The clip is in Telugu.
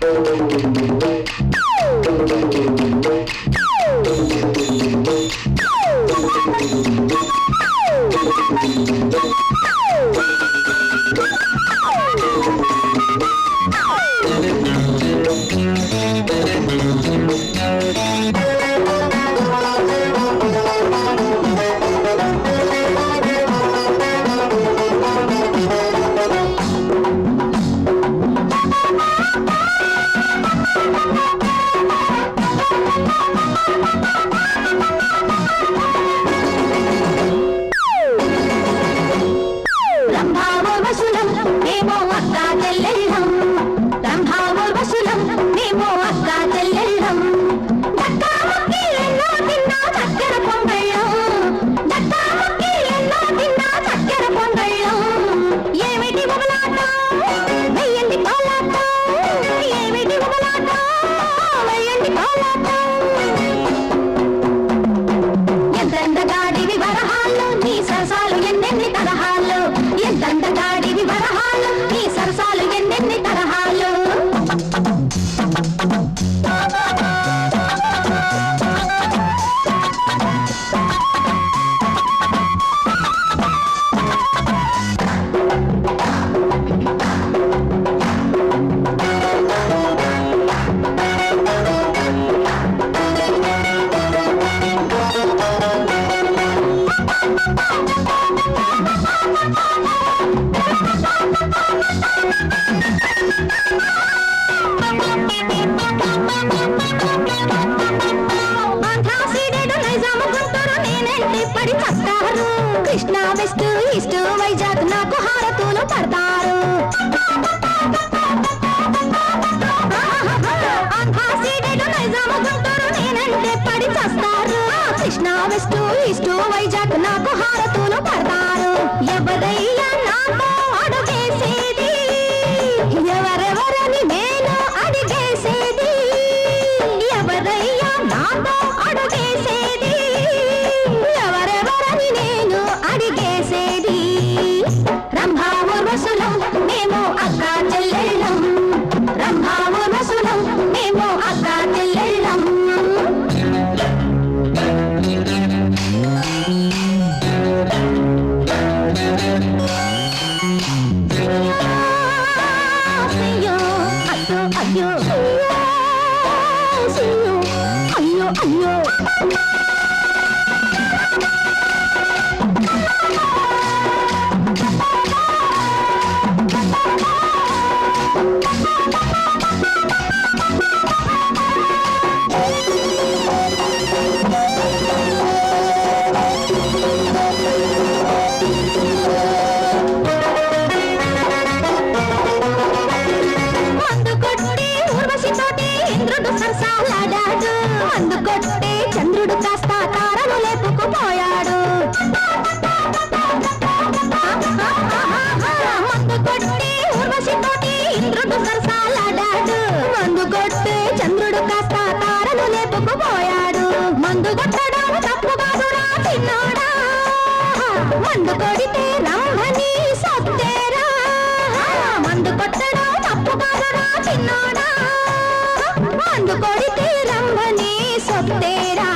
Thank you. హరిహస్తాహరు కృష్ణ విష్ణు ఈస్ట్ వైజాగ్ నాకు హారత్. Thank you. మందు కొడితే రంభని సత్తేరా మందు కొట్టడం తప్పు కాదురా చిన్నోడా. మందు కొడితే రంభని సత్తేరా